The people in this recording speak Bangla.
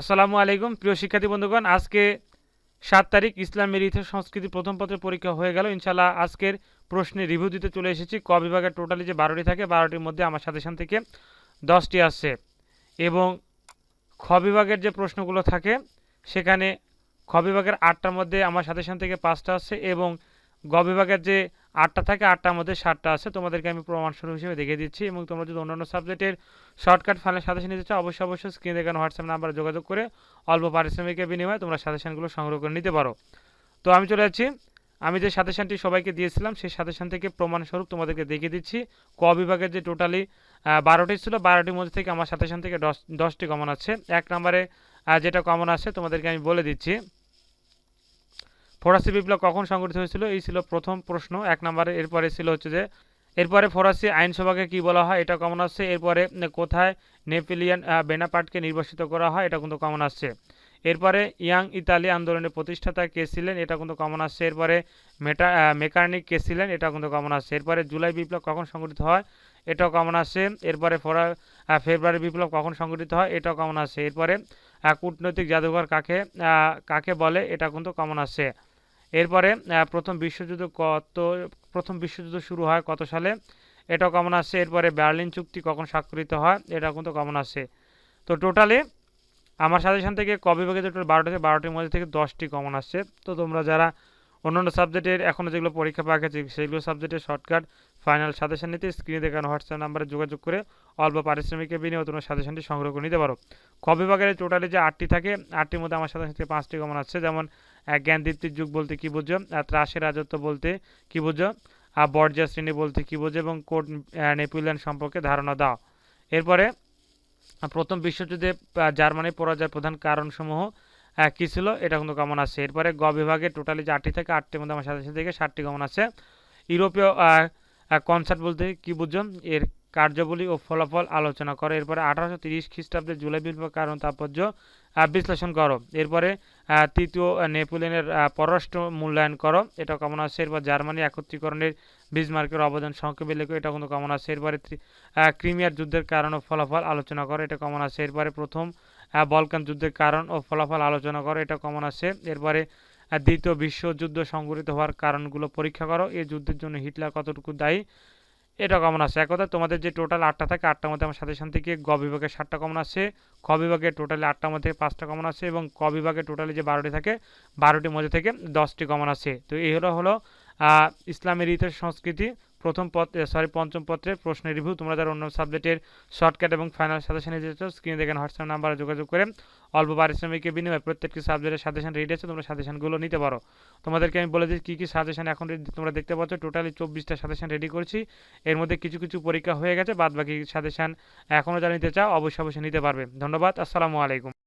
আসসালামু আলাইকুম। প্রিয় শিক্ষার্থী বন্ধুগণ, আজকে সাত তারিখ ইসলামের ইতিহাস সংস্কৃতি প্রথম পত্রের পরীক্ষা হয়ে গেল। ইনশাল্লাহ আজকের প্রশ্নে রিভিউ দিতে চলে এসেছি। ক বিভাগের টোটালি যে বারোটি থাকে, বারোটির মধ্যে আমার সাজেশন থেকে দশটি আসছে এবং খ বিভাগের যে প্রশ্নগুলো থাকে, সেখানে খ বিভাগের আটটার মধ্যে আমার সাজেশন থেকে পাঁচটা আসছে এবং গ বিভাগের যে আটটা থাকে আটটার মধ্যে সাতটা আছে। তোমাদেরকে আমি প্রমাণস্বরূপ হিসেবে দেখিয়ে দিচ্ছি এবং তোমরা যদি অন্যান্য সাবজেক্টের শর্টকাট ফাইলের সাজেশন নিতে চাও, অবশ্যই অবশ্যই স্ক্রিনে দেখানো হোয়াটসঅ্যাপ নাম্বারে যোগাযোগ করে অল্প পারিশ্রমিকের বিনিময়ে তোমরা সাজেশনগুলো সংগ্রহ করে নিতে পারো। তো আমি চলে যাচ্ছি। আমি যে সাজেশনটি সবাইকে দিয়েছিলাম, সেই সাজেশন থেকে প্রমাণস্বরূপ তোমাদেরকে দেখিয়ে দিচ্ছি। ক বিভাগের যে টোটালি বারোটি ছিল, বারোটির মধ্যে থেকে আমার সাজেশন থেকে দশ, দশটি কমন আছে। এক নম্বরে যেটা কমন আছে, তোমাদেরকে আমি বলে দিচ্ছি। ফরাসি বিপ্লব কখন সংগঠিত হয়েছিল? এই ছিল প্রথম প্রশ্ন। এক নম্বরে এরপরে ছিল হচ্ছে যে, এরপরে ফরাসি আইনসভাকে কি বলা হয়? এটা কমন আসছে। এরপরে কোথায় নেপোলিয়ান বেনাপাটকে নির্বাসিত করা হয়? এটা কিন্তু কমন আসছে। এরপরে ইয়াং ইতালি আন্দোলনের প্রতিষ্ঠাতা কে ছিলেন? এটা কিন্তু কমন আসছে। এরপরে মেটা মেকানিক কে ছিলেন? এটা কিন্তু কমন আসছে। এরপরে জুলাই বিপ্লব কখন সংগঠিত হয়? এটাও কমন আসছে। এরপরে ফরা ফেব্রুয়ারি বিপ্লব কখন সংগঠিত হয়? এটাও কমন আসছে। এরপরে কূটনৈতিক জাদুঘর কাকে কাকে বলে? এটা কিন্তু কমন আসছে। এরপরে প্রথম বিশ্বযুদ্ধ কত, প্রথম বিশ্বযুদ্ধ শুরু হয় কত সালে? এটাও কমন আসছে? এরপরে বার্লিন চুক্তি কখন স্বাক্ষরিত হয়? এটা কিন্তু কমন আসছে? তো টোটালি, আমার সাজেশন থেকে ক বিভাগে টোটাল বারোটা থেকে বারোটির মধ্যে থেকে দশটি কমন আসছে। তো তোমরা যারা অন্যান্য সাবজেক্টের এখনও যেগুলো পরীক্ষা আছে সেগুলো সাবজেক্টের শর্টকাট, ফাইনাল সাজেশন নিতে স্ক্রিনে দেখানো হোয়াটসঅ্যাপ নাম্বারে যোগাযোগ করে অল্প পারিশ্রমিকের বিনিময়ে তোমরা সাজেশনটি সংগ্রহ করে নিতে পারো। ক বিভাগের টোটালি যে আটটি থাকে, আটটির মধ্যে আমার সাজেশন থেকে পাঁচটি কমন আসছে। যেমন আহ, জ্ঞানদীপ্তির যুগ বলতে কি বুঝো? ত্রাসের রাজত্ব বলতে কি বুঝো? আর বর্জিয়া শ্রেণি বলতে কি বুঝো? এবং কোড নেপোলিয়ন সম্পর্কে ধারণা দাও। এরপরে প্রথম বিশ্বযুদ্ধে জার্মানির পরাজয়ের প্রধান কারণসমূহ কী ছিল? এটা কিন্তু কমন আছে? এরপরে গ বিভাগে টোটালি আটটি থেকে আটটির মধ্যে আমার সাথে থেকে ষাটটি কমন আছে। ইউরোপীয় কনসার্ট বলতে কি বুঝো? এর কার্যাবলী ও ফলাফল আলোচনা করো। এরপরে আঠারোশো তিরিশ খ্রিস্টাব্দে জুলাই বিপ্লব কারণ, তাৎপর্য বিশ্লেষণ করো। এরপরে তৃতীয় নেপোলিয়নের পররাষ্ট্র মূল্যায়ন করো। এটা কমন আছে এরপর জার্মানি একত্রীকরণের বিজমার্কের অবদান সংক্ষেপে লেখো। এটা কিন্তু কমন আছে এরপরে ক্রিমিয়ার যুদ্ধের কারণ ও ফলাফল আলোচনা করো। এটা কমন আছে এরপরে প্রথম বলকান যুদ্ধের কারণ ও ফলাফল আলোচনা করো। এটা কমন আছে এরপরে দ্বিতীয় বিশ্বযুদ্ধ সংঘটিত হওয়ার কারণগুলো পরীক্ষা করো। এই যুদ্ধের জন্য হিটলার কতটুকু দায়ী? এটা কমন আছে। এক কথা তোমাদের যে টোটাল আটটা থাকে, আটটার মধ্যে আমার সাথে সাথে গিয়ে গ বিভাগে সাতটা কমন আছে। খ বিভাগে টোটালি আটটার মধ্যে পাঁচটা কমন আছে এবং ক বিভাগে টোটালি যে বারোটি থাকে, বারোটির মধ্যে থেকে দশটি কমন আছে। তো এই হলো হলো ইসলামের ইতিহাস সংস্কৃতি। প্রথম পত্র সরি পঞ্চম পত্রের প্রশ্নের রিভিউ তোমরা যারা অন্য সাবজেক্টের শর্টকাট এবং ফাইনাল সাজেশনে যেতে স্ক্রিনে দেখেন হোয়াটসঅ্যাপ নাম্বারে যোগাযোগ করে অল্প পারিশ্রমিকের বিনিময়ে প্রত্যেকটি সাবজেক্টের সাজেশন রেডি আছে, তোমরা সাজেশনগুলো নিতে পারো। তোমাদেরকে আমি বলে দিই, কী কী সাজেশন এখন তোমরা দেখতে পাচ্ছ টোটালি চব্বিশটা সাজেশন রেডি করেছি। এর মধ্যে কিছু কিছু পরীক্ষা হয়ে গেছে বাদ বাকি সাজেশন এখনও যারা নিতে চাও, অবশ্যই অবশ্যই নিতে পারবে। ধন্যবাদ, আসসালামু আলাইকুম।